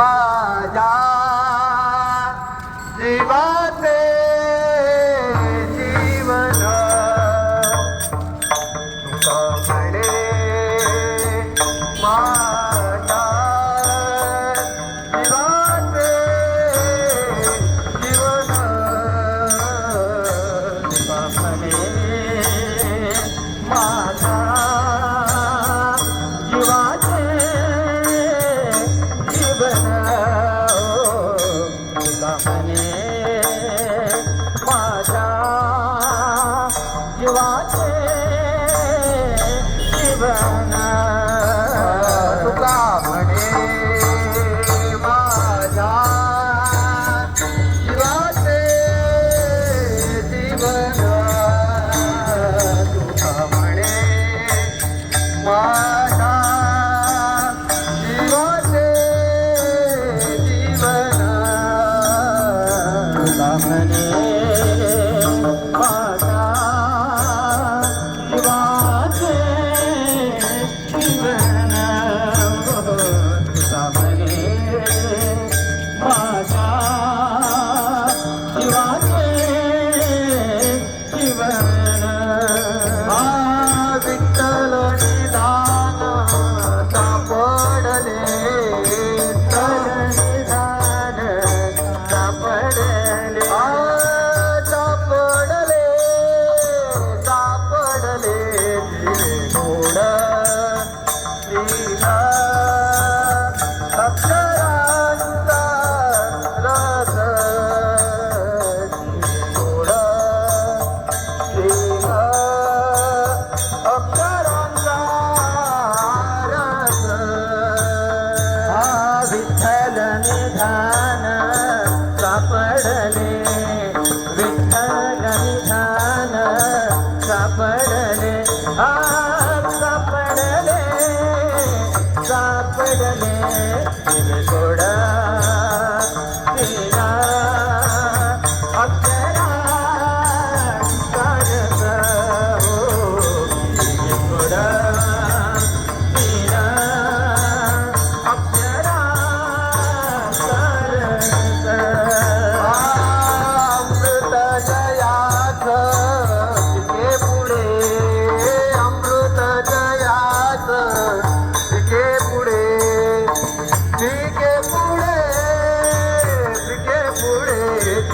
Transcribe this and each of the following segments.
বাজা जीवन विठ्ठल निधान सापडले विठ्ठल निधान सापडले आ सापडले सापडले सोडा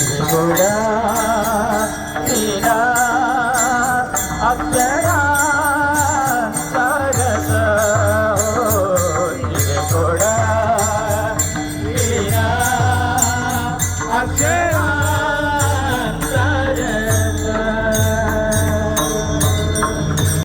घोड़ा पीड़ा अक्षरा सरस घोड़ा पीड़ा अक्षर